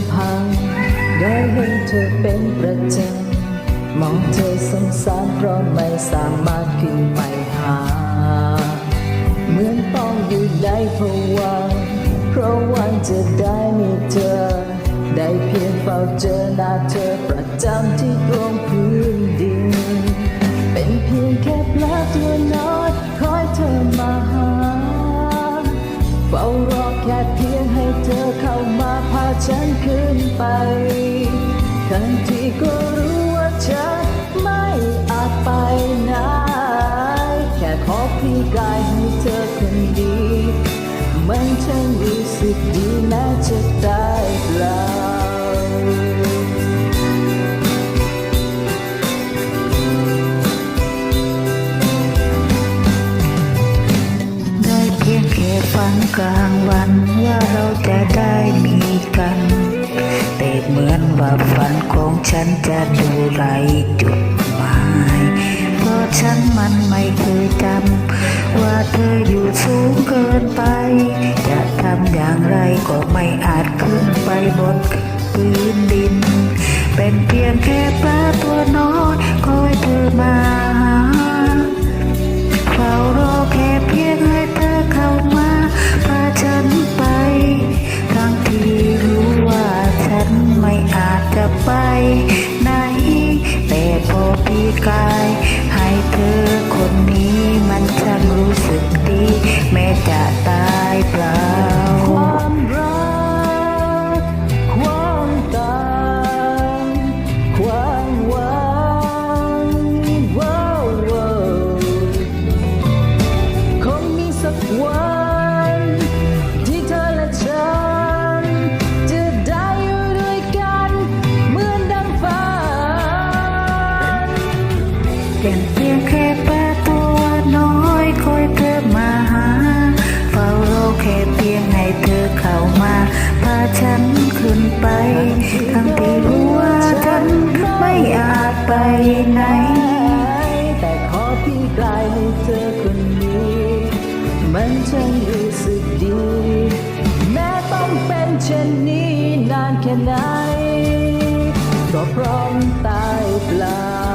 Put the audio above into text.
ำพัง ได้เห็นเธอเป็นประจำมองเธอสงสารเพราะไม่สามารถขึ้นไปหา เหมือนต้องอยู่ในภาวะเพราะวันจะได้มีเธอ ได้เพียงเฝ้าเจอหน้าเธอประจำที่ดวง ฉันขึ้นไป ทั้งที่ก็รู้ว่าฉันไม่อาจไปไหน แค่ขอพี่กายให้เธอคนดี มันช่างรู้สึกดีแม้จะตายเปล่าได้เพียงแค่ฝันกลางวัน ฝันของฉันจะดูไรจุดหมายเพราะฉันมันไม่เคยจำว่าเธออยู่สูงเกินไป จะทำอย่างไรก็ไม่อาจขึ้นไปบนพื้น กาย ให้เธอคนนี้ เป็นเพียงแค่ปลาตัวน้อยคอยเธอมาหาเฝ้ารอแค่เพียงให้เธอเข้ามาพาฉันขึ้นไปทั้งที่รู้ว่าฉันไม่อาจไปไหน แต่ขอพี่กลายให้เธอคนนี้ มันช่างรู้สึกดี แม้ต้องเป็นเช่นนี้นานแค่ไหน ก็พร้อมตายเปล่า